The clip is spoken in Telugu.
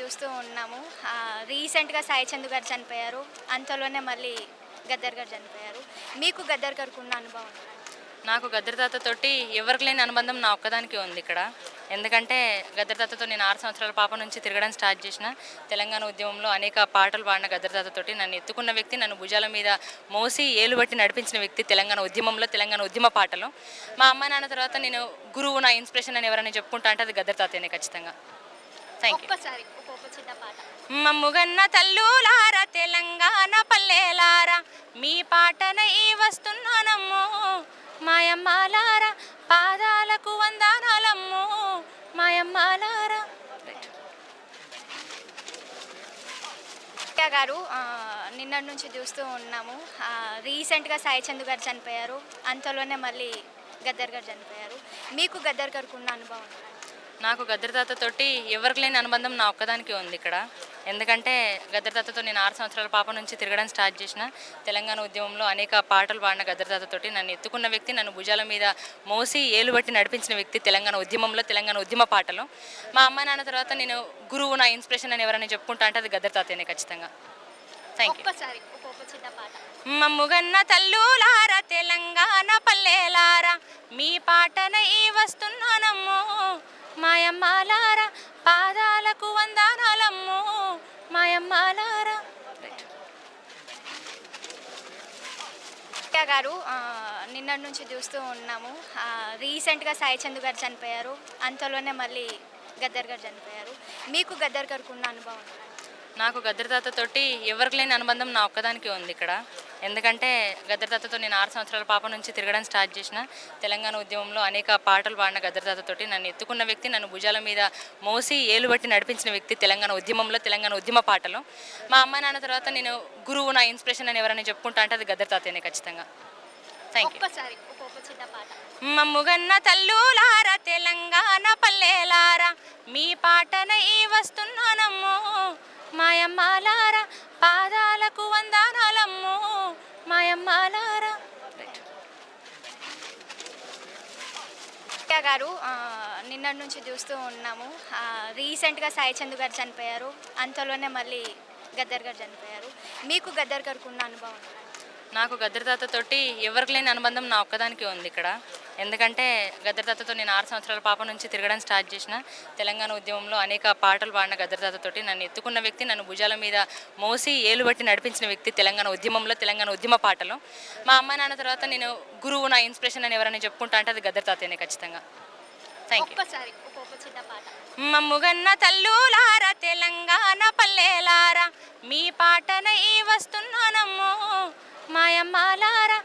చూస్తూ ఉన్నాము. రీసెంట్గా సాయి చందు గారు చనిపోయారు. అంతలోనే మళ్ళీ గద్దర్ గారు చనిపోయారు. మీకు గద్దర్ గారికి ఉన్న అనుభవం నాకు గద్దర్ తాతతోటి ఎవరికి లేని అనుబంధం నా ఒక్కదానికి ఉంది ఇక్కడ. ఎందుకంటే గద్దర్ తాతతో నేను ఆరు సంవత్సరాల పాప నుంచి తిరగడం స్టార్ట్ చేసిన. తెలంగాణ ఉద్యమంలో అనేక పాటలు పాడిన గద్దర్ తాతతోటి నన్ను ఎత్తుకున్న వ్యక్తి నన్ను భుజాల మీద మోసి ఏలు బట్టి నడిపించిన వ్యక్తి తెలంగాణ ఉద్యమంలో తెలంగాణ ఉద్యమ పాటలు. మా అమ్మ నాన్న తర్వాత నేను గురువు నా ఇన్స్పిరేషన్ అని ఎవరైనా చెప్పుకుంటా అంటే అది గద్దర్ తాతనే ఖచ్చితంగా. థ్యాంక్ యూ మమ్ముగన్న తల్లులార తెలంగాణ పల్లెలారా మీ పాటనై వస్తున్నానమ్ము మాయమ్మాలారా పాదాలకు వందనాలమ్ము. మాయమ్మాలారా. గారు నిన్నటి నుంచి చూస్తూ ఉన్నాము. రీసెంట్గా సాయి చందు గారు చనిపోయారు. అంతలోనే మళ్ళీ గద్దర్ గారు చనిపోయారు. మీకు గద్దర్ గారికి ఉన్న అనుభవం నాకు గద్దర్ తాతతోటి ఎవరికి లేని అనుబంధం నా ఒక్కదానికి ఉంది ఇక్కడ. ఎందుకంటే గద్దర్ తాతతో నేను ఆరు సంవత్సరాల పాప నుంచి తిరగడం స్టార్ట్ చేసిన. తెలంగాణ ఉద్యమంలో అనేక పాటలు పాడిన గద్దర్ తాతతోటి నన్ను ఎత్తుకున్న వ్యక్తి నన్ను భుజాల మీద మోసి ఏలు బట్టి నడిపించిన వ్యక్తి తెలంగాణ ఉద్యమంలో తెలంగాణ ఉద్యమ పాటలు. మా అమ్మ నాన్న తర్వాత నేను గురువు నా ఇన్స్పిరేషన్ అని ఎవరైనా చెప్పుకుంటా అంటే అది గద్దర్ తాతనే ఖచ్చితంగా థ్యాంక్ యూ మమ్ముగన్న తల్లులార తెలంగాణ పల్లెలారా మీ పాటనై వస్తున్నానమ్ము మాయమ్మాలారా పాదాలకు వందనాలమ్ము. మాయమ్మాలారా. గారు ఆ, నిన్నటి నుంచి చూస్తూ ఉన్నాము. రీసెంట్గా సాయి చందు గారు చనిపోయారు. అంతలోనే మళ్ళీ గద్దర్ గారు చనిపోయారు. మీకు గద్దర్ గారికి ఉన్న అనుభవం? నాకు గద్దర్ తాతతోటి ఎవరికి లేని అనుబంధం నా ఒక్కదానికి ఉంది ఇక్కడ. ఎందుకంటే గద్దర్ తాతతో నేను ఆరు సంవత్సరాల పాప నుంచి తిరగడం స్టార్ట్ చేసిన. తెలంగాణ ఉద్యమంలో అనేక పాటలు పాడిన గద్దర్ తాతతోటి నన్ను ఎత్తుకున్న వ్యక్తి నన్ను భుజాల మీద మోసి ఏలు బట్టి నడిపించిన వ్యక్తి తెలంగాణ ఉద్యమంలో తెలంగాణ ఉద్యమ పాటలు. మా అమ్మ నాన్న తర్వాత నేను గురువు నా ఇన్స్పిరేషన్ అని ఎవరైనా చెప్పుకుంటా అంటే అది గద్దర్ తాతనే ఖచ్చితంగా. థ్యాంక్ యూ మమ్ముగన్న తల్లులార తెలంగాణ పల్లెలారా మీ పాటనై వస్తున్నానమ్ము మాయమ్మాలారా మాయమ్మాలారా గారు నిన్నటి నుంచి చూస్తూ ఉన్నాము. రీసెంట్గా సాయి చందు గారు చనిపోయారు. అంతలోనే మళ్ళీ గద్దర్ గారు చనిపోయారు. మీకు గద్దర్ గారికి ఉన్న అనుభవం? నాకు గద్దర్ తాతతోటి ఎవరికి లేని అనుబంధం నా ఒక్కదానికి ఉంది ఇక్కడ. ఎందుకంటే గద్దర్ తాతతో నేను ఆరు సంవత్సరాల పాప నుంచి తిరగడం స్టార్ట్ చేసిన తెలంగాణ ఉద్యమంలో అనేక పాటలు పాడిన గద్దర్ తాతతోటి నన్ను ఎత్తుకున్న వ్యక్తి నన్ను భుజాల మీద మోసి ఏలు బట్టి నడిపించిన వ్యక్తి తెలంగాణ ఉద్యమంలో తెలంగాణ ఉద్యమ పాటలు. మా అమ్మ నాన్న తర్వాత నేను గురువు నా ఇన్స్పిరేషన్ అని ఎవరైనా చెప్పుకుంటా అంటే అది గద్దర్ తాతనే ఖచ్చితంగా. థ్యాంక్ యూ మమ్ముగన్న తల్లులార తెలంగాణ పల్లెలారా మీ పాటనై వస్తున్నానమ్ము మాయమ్మాలారా